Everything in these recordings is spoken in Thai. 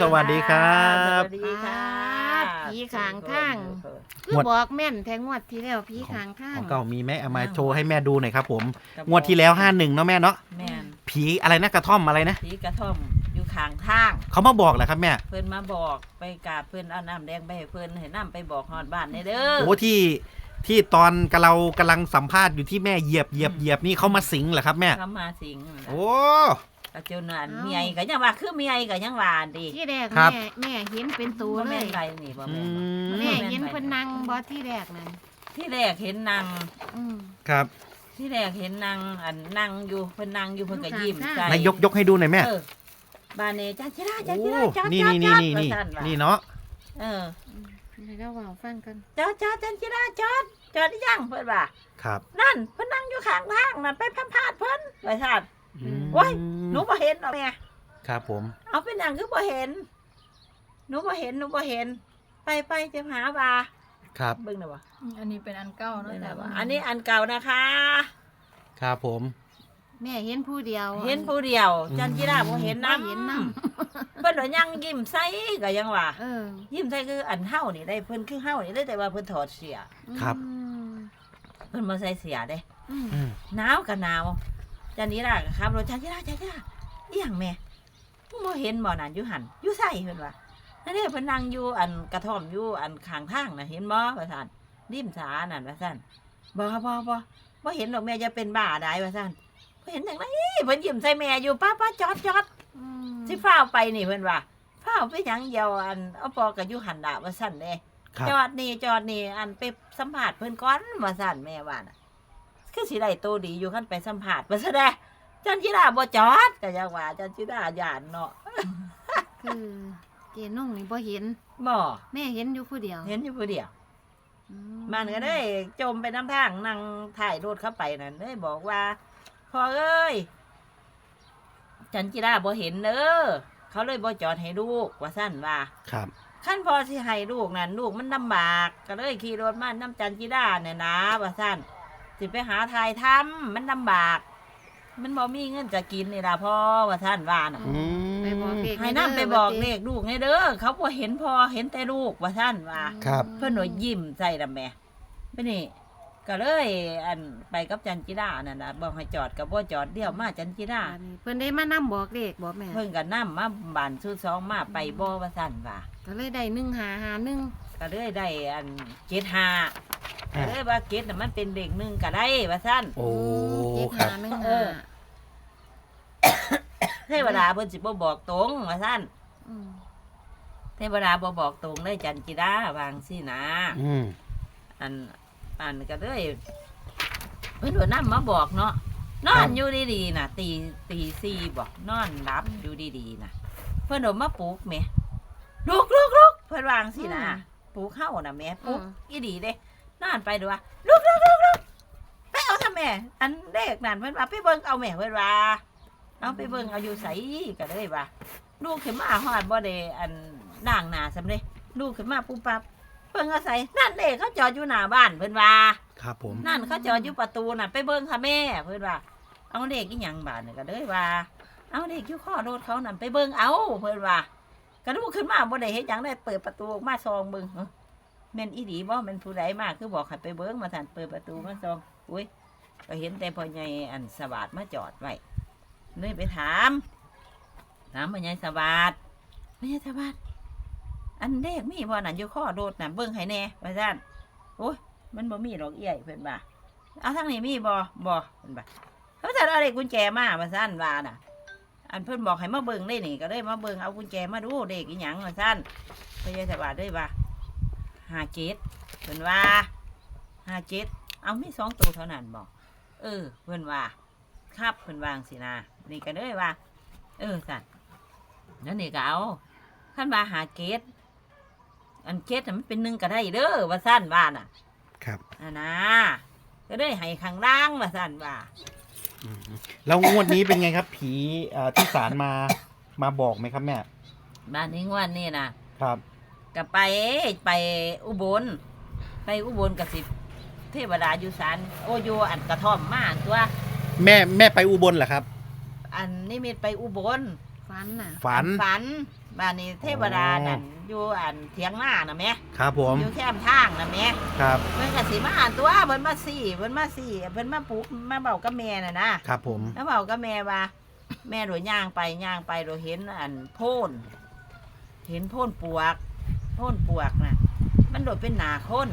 สวัสดีครับ สวัสดีค่ะผีขางทางคืงอวดบอกแม่นแทงงวดที่แล้วผีขางข้าขงองเก่ามีไหมเอามาโชว์ให้แม่ดูหน่อยครับ ผมงวดที่แล้วห้าหนึ่งเนาะแม่เนาะแม่นผีอะไรนะกระท่อมอะไรนะผีกระท่อมอยู่ข้างทางเขามาบอกเหรอครับแม่ เพิ่นมาบอกไปกราบเพิ่นเอาน้ำแดงไปให้เพิ่นให้น้ำไปบอกฮอดบ้านในเด้อโอ้ที่ที่ตอนกับเรากำลังสัมภาษณ์อยู่ที่แม่เหยียบเหยียบเหยียบนี่เขามาสิงเหรอครับแม่เขามาสิงโอ้ กระเจ้านั่นเมียก็ยังว่าคือเมียก็ยังว่าดิที่แรกครัแม่บ แม่เห็นเป็นตัวบ่เลแม่ยนไรนี่บ่อืแม่นบ่ มแม่เห็นเพิ่นนั่งบ่ที่แรกนั่นที่แรกเห็นนางอืม ครับที่แรกเห็นนางอันนั่งอยู่เพิ่นนั่งอยู่เพิ่นก็ยิ้มอยู่ใจข้างนายยกยกให้ดูหน่อยแม่เออบ้านนี้จ้าจิราจ้าโอ้จิราจ้านี่จ้านี่นี่จ้านี่นี่ว่าซั่ว่ะนี่เนาะเออให้เราเว้าฟังกันจอดจอดจันจิราจอดจอดหรือยังเพิ่นว่า ครับ นั่นเพิ่นนั่งอยู่ข้างทางนั่นไปพัมพาดเพิ่นไปชาติ อืมโอ้ย หนูบ่เห็นหรอกแม่ครับผม เอาเป็นอย่างคือบ่เห็น หนูบ่เห็นหนูบ่เห็น ไปไปจะหาว่าครับ เบิ่งหน่อยว่าอันนี้เป็นอันเก่าเนอะเบิ่งหแต่น่อยว่าว่าอันนี้อันเก่านะคะ ครับผม แม่เห็นผู้เดียวเห็นผู้เดียวอืมจันจิราบ่เห็นบ่นำเห็นนำเพิ่นว่ายังยิ้มใส่ก็ยังว่าเออยิ้มใส่คืออันเฮานี่ได้เพิ่นคือเฮานี่ได้แต่ว่าเพิ่นถอดเสีย ครับอืมเพิ่นบ่ใส่เสียเด้อืมอืมหนาวก็หนาว จันจิราก็ขับรถจันจิราจันจิราอีหยังแม่มึงบ่เห็นบ่นั่นอยู่หั่นอยู่ใส่เพิ่นว่านั่นเด้เพิ่นนั่งอยู่อันกระท่อมอยู่อันข้างทางน่ะเห็นบ่ว่าซั่นริมสานั่นว่าซั่นบ่บ่บ่บ่เห็นดอกแม่จะเป็นบ้าได้ว่าซั่นบ่เห็นจังไดเพิ่นยิ้มใส่แม่อยู่ป้าป้าจอดจอดอืมสิฟ้าวไปนี่เพิ่นว่าฟ้าวไปหยังเดียวอันเอาปอก็อยู่หันดาว่าซั่นเด้ครับจอดนี่จอดนี่อันไปสัมภาษณ์เพิ่นก่อนว่าซั่นแม่ว่าน่ะ คือสิได้โตดีอยู่คันไปสัมภาษณ์ว่าซั่นเด้จันจิราบ่จอดก็ยังว่าจันจิราย่านเนาะคือเจนุ่งนี่บ่เห็นบ่แม่เห็นอยู่ผู้เดียว เห็นอยู่ผู้เดียว อืมันก็ได้จมไปน้ำทางนั่งถ่ายรถเข้าไปนั่นได้บอกว่าพ่อเอ้ย จันจิราบ่เห็นเด้อเขาเลยบ่จอดให้ลูกว่าซั่นว่า ครับ ขั้นพอสิให้ลูกนั่นลูกมันลำบาก ก็เลยขี่รถมาน้ำจันจีดาเนี่ยนะว่าสั้น สิไปหาทายทำมันลำบาก มันบ่มีเงินจะกินนี่ล่ะพ่อว่าท่านว่าน่ะอืมไปบอกเด็กให้น้ำไปบอกเด็กลูกไงเด้อเขาบ่เห็นพอเห็นแต่ลูกว่าท่านว่า ครับ เพิ่นหน่วยยิ้มใส่ละแม่ไปนี่ก็เลย อันไปกับจันจีดานั่นน่ะบอกให้จอดกับบ่จอดเดี่ยวมาจันจีดาอันนี้เพิ่นได้มานํบอกเลขบอกแม่เพิ่นก็นำมาบานชุดสองมาไปบ่ว่าซั่นว่าก็เลยได้หนึ่งหาหาหนึ่ง ก็เลยได้อันเจ็ดห้าอ่าก็เลยว่าเกตน่ะมันเป็นเด็กหนึ่งก็ได้ว่าสั้นโอ้เจ็ดครัหาบ หนึ่งเอหาอเทวดาเพิ่นสิบ่บอกตรงว่าสั้นมเทวดาบ่บอกตรงเลยจันจิดาวางสินะ อืมอันอันก็เลยเพิ่นว่านํมาบอกเนาะนอนอยู่ดีๆน่ะ ตีตีสี่บอกนอนรับอยู่ดีๆน่ะ เพิ่นโดนมาปลุกแหม่ลุกลุกลุกเพิ่นวางสินะ ปลุกเข้าน่ะแหม่ปลุกอีดีเด้นอนไปดูว่าลุกลุกลุกลุกไปเอาทำแม่ อันเด็กนั่นเพิ่นว่าไปเบิ่งเอาแม่เพิ่นว่าเอาไปเบิ่งเอาอยู่ไสก็เลยว่าลูกขึ้นมาฮอดบ่ได้อันด่างหน้าสำเร็จลูกขึ้นมาปุ๊บปั๊บเพิ่นก็ใส่นั่นเด้เขาจอดอยู่หน้าบ้านเพิ่นว่าครับผมนั่นเขาจอดอยู่ประตูน่ะ ไปเบิ่งค่ะแม่เพิ่นว่าเอาเด็กอีหยังบาดนี่ก็เลยว่า เอาเด็กอยู่ข้อรถเขานั่นไปเบิ่งเอาเพิ่นว่า ก็ลูกขึ้นมาบ่ได้เฮ็ดหยังได้เปิดประตูออกมาซองเบิ่งเอ้อแม่นอีดีบ่แม่นผู้ใดมาคือบอกให้ไปเบิ่งมาท่านเปิดประตูมาซองอุ้ยก็เห็นแต่พ่อใหญ่อันสวัสดมาจอดไว้เลยไปถาม ถามพ่อใหญ่สวัสดพ่อใหญ่สวัสดอันเด็กมีบ่นั่นอยู่ข้อรถน่ะเบิ่งให้แน่ว่าซั่นโอ้ยมันบ่มีหรอกเอี้ยเพิ่นว่าเอาทางนี้มีบ่บ่เพิ่นว่าเขาจะเอาเด็กกุญแจมาว่าซั่นว่าน่ะ อันเพิ่นบอกให้มาเบิ่งได้นี่ก็เลยมาเบิ่งเอากุญแจมาดูเด็กอีหยังว่าซั่นพระยาสวัสดิ์เลยว่าหาเจ็ดเพิ่นว่าหาเจ็ดเอามีสองตัวเท่านั้นบ่เออ เพิ่นว่าครับเพิ่นวาจั่งสินะนี่ก็เลยว่า เออสั่นนั่นนี่ก็เอาขั้นว่าหาเกตอันเกตน่ะมันเป็นหนึ่งก็ได้เด้อว่าซั่นว่าน่ะ ครับอ่านะก็ได้ให้ข้างล่างมาสั่นว่าอืม แล้วงวดนี้เป็นไงครับ ผีเอ่อที่ศาลมามาบอกไหมครับแม่บ้านนี้งวันนี่นะครับ ก็ไปไปอุบล ไปอุบลกับสิเทวดาอยู่ศาลโอโยอันกระท่อมมาอันตัว แม่แม่ไปอุบลเหรอครับ อันนิมิตไปอุบลฟันน่ะ ฝัน ฝันอ บ้านนี้เทวดานั่นอยู่อันเถียงหน้าน่ะแม่ครับผมอยู่แคมทางน่ะแม่ครับเพิ่นก็สิมาอ่านตัวเพิ่นมาสี่เพิ่นมาสี่เพิ่นมาปลุกมาเบากับแม่น่ะนะครับผมมาเบากับแม่ว่า แม่โดยย่างไปย่างไปโดยเห็นอันโพ่นเห็นโพ่นปวก โพ่นปวกน่ะ มันโดดเป็นหนาคน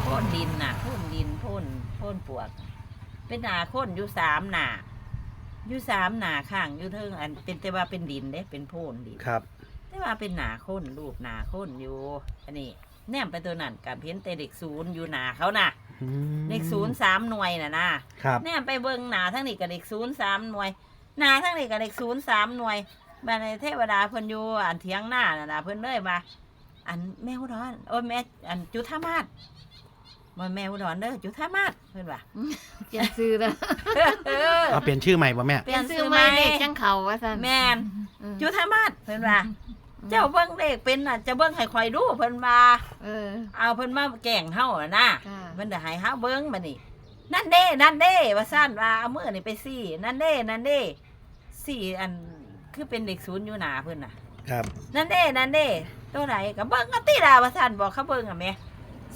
โพ่นดินน่ะโพ่นดินโพ่นโพ่นปวก เป็นหนาคนอยู่สามหนา อยู่สามหนาข้างอยู่เทิงอันเป็นแต่ว่าเป็นดินเด้เป็นโพ่นดินครับ แต่ว่าเป็นหนาข้นรูปหนาข้นอยู่ อันนี้ แนมไปตัวนั้นกับเพี้ยนแต่เด็กศูนย์อยู่หนาเขาน่ะอืมเด็กศูนย์สามหน่วยน่ะนะครับแนมไปเบิ่งหนาทั้งนี้กับเด็กศูนย์สามหน่วยหนาทั้งนี้กับเด็กศูนย์สามหน่วยมาในเทวดาเพิ่นอยู่อันเทียงหน้าน่ะนะเพิ่นเลยมาอันแม่อุดรโอ้ยแม่อันจุธามาศ มันแม่อุดรเด้อจุธามาศเพิ่นว่าเปลี่ยนซื้อแล้วเออเอาเปลี่ยนชื่อใหม่ป่ะแม่ เปลี่ยนชื่อใหม่ใหม่เด็กจังเขาว่าซั่นแม่นเออจุธามาศเพิ่นว่าเจ้าเบิ่งเลขเป็นน่ะจะเบิ่งให้ข่อยดูเพิ่นว่าเออ เอาเพิ่นมาแกล้งเฮาอะนะค่ะเพิ่นจะให้เฮาเบิ่งบัดนี้นั่นเด้ นั่นเด้ ว่าซั่นว่าเอามือนี่ไปซี่ นั่นเด้ นั่นเด้ซี่อันคือเป็นเด็กศูนย์อยู่หน้าเพิ่นน่ะ ครับ นั่นเด้ นั่นเด้ตัวไหนก็เบิ่งเอาติล่ะว่าซั่นบอกเขาเบิ่งอะแม่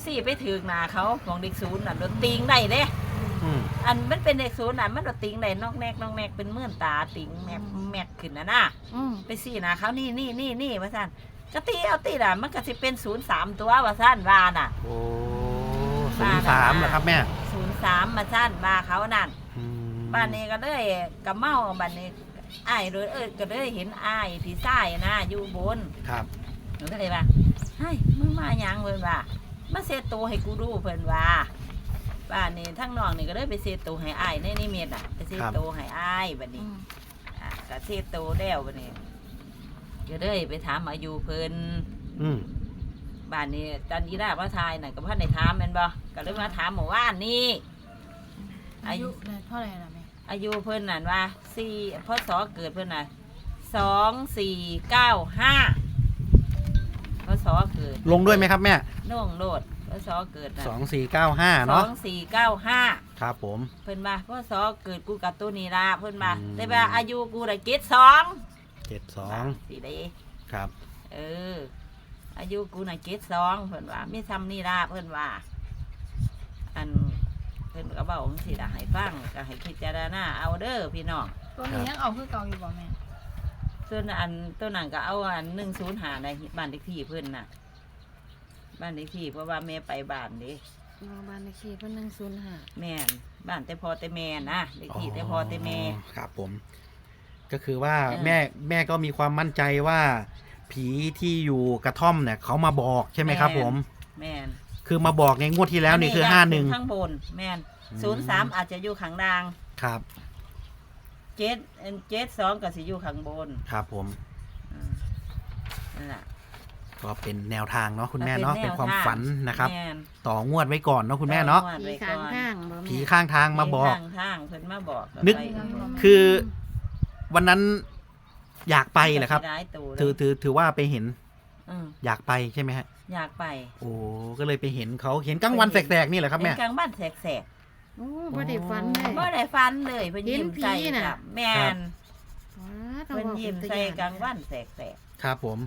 ซี่ไปถึกหน้าเขาของเด็กศูนย์น่ะโดนติงได้เด้อืมอันมันเป็นเด็กศูนย์น่ะมันโดนติงได้นอกแนกนอกแนกเป็นมื่นตาติงแมกแมกขึ้นน่ะนะอืมไปซี่หน้าเขานี่นี่นี่นี่ว่าซั่นก็ตีเอาติล่ะมันก็สิเป็นศูนย์สามตัวว่าซั่นว่าน่ะ โอ้ศูนย์สามเหรอครับแม่ศูนย์สามมาสั้นมาเขานั่นอืมบ้านนี้ก็เลยกับเมาบ้านนี้อ้ายเลยเออก็เลยเห็นอ้ายที่ใต้นะอยู่บนครับหนูก็เลยว่าเฮ้ยมึงมาหยังเพิ่นว่า มาเซตโตวให้กูดูเพิ่นว่าบ้านนี้ทั้งน้องนี่ก็เลยไปเซตโตวให้อ้ายในนิมิตอะไปเซตโตวให้อ้ายบัดอืนี้มอะก็เซตโตวแล้วบัดนี้ก็เลยไปถามอายุเพิ่นอืมบ้านนี้จันยีราพระทายน่ะก็พ่อในถามแม่นบ่ก็เลยมาถามหมู่ว่านนี่อายุเท่าไหร่ล่ะแม่อายุเพิ่นนั่นว่าสี่พศเกิดเพิ่นน่ะสองสี่เก้าห้า พศเกิดลงด้วยไหมครับแม่โน่งโลดพศเกิดน่ะสองสี่เก้าห้าสอเนาะงสี่เก้าห้าครับผม เพิ่นมาพศเกิดกูกับตัวนี้ละเพิ่นมาอืมแต่ว่าอายุกูได้เกตสองเจ็ดสองสี่เดครับเออ อายุกูน่ะเกตสองเพิ่นว่ามีซ้ำนี่ละเพิ่นว่า อันเพิ่นก็บอกสิละให้ฟังก็ให้พิจารณาเอาเด้อพี่น้องตัวนี้ยังเอาคือเก่าอยู่บ่แม่ ส่วนอันตัวนั้นก็เอาอันหนึ่งศูนย์หาในบ้านเลขที่เพื่อนน่ะ บ้านเลขที่เพราะว่าแม่ไปบ้านเดิโรงพยาบาลเลขที่เพิ่น105แม่นบ้านแต่พอแต่แม่นะเลขที่แต่พอแต่แม่ ครับผม ก็คือว่าเออ แม่แม่ก็มีความมั่นใจว่า ผีที่อยู่กระท่อมเนี่ยเขามาบอกใช่ไหมครับ ผม แม่นคือมาบอกในงวดที่แล้วนี่คือห้าหนึ่งข้างบน แม่นอืมศูนย์สามอาจจะอยู่ข้างล่าง ครับ เจ็ดเจ็ดสองก็สิอยู่ข้างบนครับผม อืมนั่นแหละก็เป็นแนวทางเนาะคุณแม่เนาะก็เป็นความแวทงฝันนะครับ แม่นต่องวดไว้ก่อนเนาะคุณแม่เนาะต้องวดผีไว้ข้างก่อนข้างบ่ผีแม่ข้างทางมาบอกข้างทางเพิ่นมาบอกนึก ไปคือวันนั้นอยากไปเหรอครับได้ตัวเลยถือถือถือว่าไปเห็นอืมอยากไปใช่ไหมฮะ อยากไปโอ้ก็เลยไปเห็นเขาเห็นกลางวันแสกๆนี่แหละครับแม่เห็นกลางบ้านแสก โอ้บ่ได้ฝันเลยๆบ่ได้ฟันเลยเพิ่นยิ้มใส่เห็นผีน่ะกับแม่นว้าเพิ่นยิ้มใส่กลางวันแสกครับผม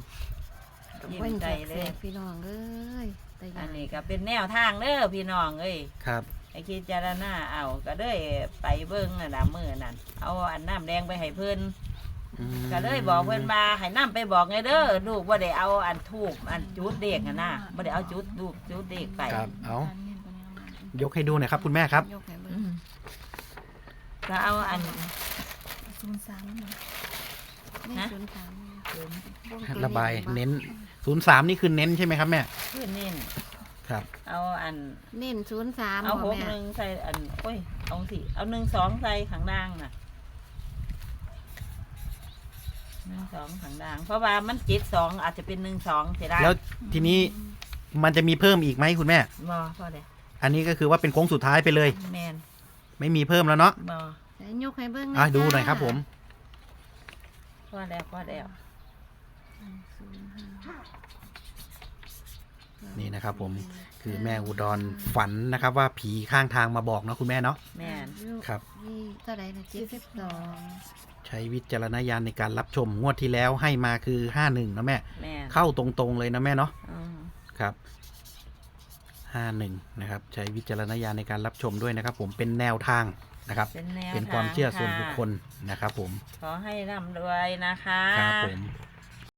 ๆยิ้มเพิ่นใส่แสเลยกๆพี่น้องเอ้ยแต่ยาอันนนี้ก็เป็นแนวทางเด้อพี่น้องเอ้ยครับ ไอ้คิดจารณาเอาก็เลยไปเบิ่งน่ะนะมื้อนั้นเอาอันน้ำแดงไปให้เพิ่น อืมก็เลยบอกเพิ่นมาให้น้ำไปบอกไงเด้อลูกบ่ได้เอาอันทูบอันจุดเด็กอะนะบ่ได้เอาจุดลูกจุดเด็กไปครับ เอา ยกให้ดูหน่อยครับ คุณแม่ครับ ยกให้เบิ่อืงมก็เอาอัน ศูนย์สามเนาะนี่ฮะ ศูนย์สามวงตัวระบายบ่เน้นศูนย์สามนี่คือเน้นใช่ไหมครับแม่ขึ้นนี่ครับ เอาอัน เน้นศูนย์สามเอาหบ่กแม่หนึ่งใส่อันโอ้ย เอาสิเอาหนึ่งสองใส่ข้างล่างน่ะหนึ่งสองข้างล่าง เพราะว่ามันเจ็ดสองอาจจะเป็นหนึ่งสองเสียได้แล้วทีนี้มันจะมีเพิ่มอีกไหมคุณแม่บอพอเด้ อันนี้ก็คือว่าเป็นโค้งสุดท้ายไปเลย แมนไม่มีเพิ่มแล้วเนาะบอไหนยกให้เบิ่งอะจ้าดูหน่อยครับผมพอแล้วพอแล้วนี่นะครับผมคือแม่อุดรฝันนะครับ ว่าผีข้างทางมาบอกเนาะคุณแม่เนาะแมนครับ นี่เท่าไหร่นะเจ็ดสิบสองใช้วิจารณญาณในการรับชมงวดที่แล้วให้มาคือห้าหนึ่งนะแม่ แม่นเข้าตรงๆเลยนะแม่เนาะอืมครับ ห้าหนึ่งนะครับใช้วิจารณญาณในการรับชมด้วยนะครับ ผมเป็นแนวทางนะครับเป็นแนวเป็นความเชื่อส่วนทางบุคคลนะครับ ผมขอให้ร่ำรวยนะคะ ครับผม